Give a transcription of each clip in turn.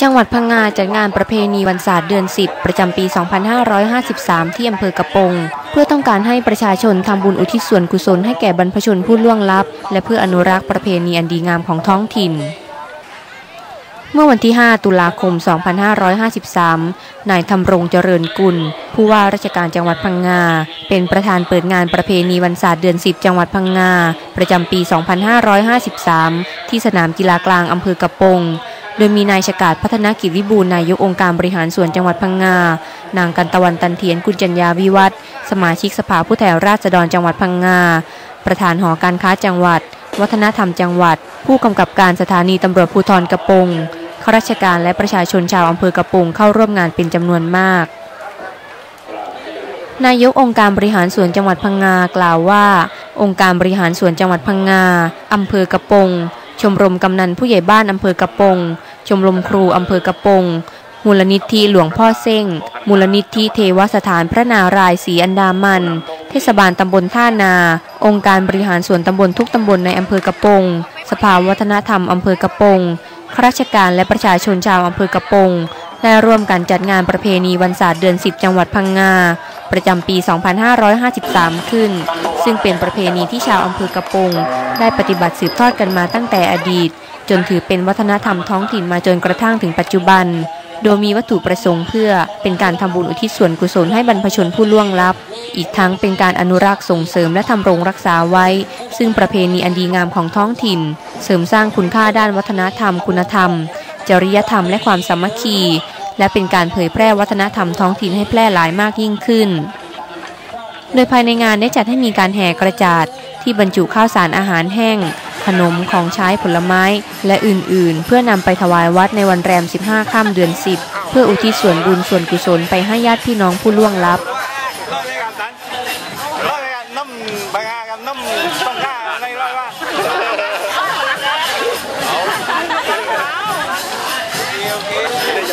จังหวัดพังงาจัดงานประเพณีวันศาสตร์เดือน 10 ประจำปี 2553 ที่อำเภอกระปง เพื่อต้องการให้ประชาชนทำบุญอุทิศส่วนกุศลให้แก่บรรพชนผู้ล่วงลับ และเพื่ออนุรักษ์ประเพณีอันดีงามของท้องถิ่น เมื่อวันที่ 5 ตุลาคม 2553 นายธำรงเจริญกุล ผู้ว่าราชการจังหวัดพังงา เป็นประธานเปิดงานประเพณีวันศาสตร์เดือน 10 จังหวัดพังงา ประจำปี 2553 ที่สนามกีฬากลางอำเภอกระปง โดยมีนายชกาดพัฒนกิจวิบูลนายกองค์การบริหารส่วนจังหวัดพังงา นางกันตะวันตันเทียนกุญจัญญาวิวัฒสมาชิกสภาผู้แทนราษฎรจังหวัดพังงา ประธานหอการค้าจังหวัด วัฒนธรรมจังหวัด ผู้กำกับการสถานีตำรวจภูธรกระปงข้าราชการและประชาชนชาวอำเภอกระปงเข้าร่วมงานเป็นจำนวนมาก นายกองค์การบริหารส่วนจังหวัดพังงากล่าวว่า องค์การบริหารส่วนจังหวัดพังงาอำเภอกระปง ชมรมกำนันผู้ใหญ่บ้านอำเภอกระปง ชมรมครูอำเภอกระปง มูลนิธิหลวงพ่อเส้ง มูลนิธิเทวสถานพระนารายณ์ศรีอันดามัน เทศบาลตำบลท่านา องค์การบริหารส่วนตำบลทุกตำบลในอำเภอกระปง สภาวัฒนธรรมอำเภอกระปงข้าราชการและประชาชนชาวอำเภอกระปงได้ร่วมกันจัดงานประเพณีวันศาสตร์เดือน 10 จังหวัดพังงา ประจำปี 2553 ขึ้น ซึ่งเป็นประเพณีที่ชาวอำเภอกระปงได้ปฏิบัติสืบทอดกันมาตั้งแต่อดีต จนถือเป็นวัฒนธรรมท้องถิ่นมาจนกระทั่งถึงปัจจุบัน โดยมีวัตถุประสงค์เพื่อเป็นการทำบุญอุทิศส่วนกุศลให้บรรพชนผู้ล่วงลับ อีกทั้งเป็นการอนุรักษ์ส่งเสริมและทำรงรักษาไว้ ซึ่งประเพณีอันดีงามของท้องถิ่น เสริมสร้างคุณค่าด้านวัฒนธรรม คุณธรรม จริยธรรมและความสามัคคีและเป็นการเผยแพร่วัฒนธรรมท้องถิ่นให้แพร่หลายมากยิ่งขึ้น โดยภายในงานได้จัดให้มีการแห่กระจาด ที่บรรจุข้าวสารอาหารแห้ง ขนมของใช้ผลไม้ และอื่นๆ เพื่อนำไปถวายวัดในวันแรม 15 ค่ำเดือน 10 เพื่ออุทิศส่วนบุญส่วนกุศลไปให้ญาติพี่น้องผู้ล่วงลับ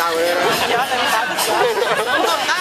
ยาวเลยนะ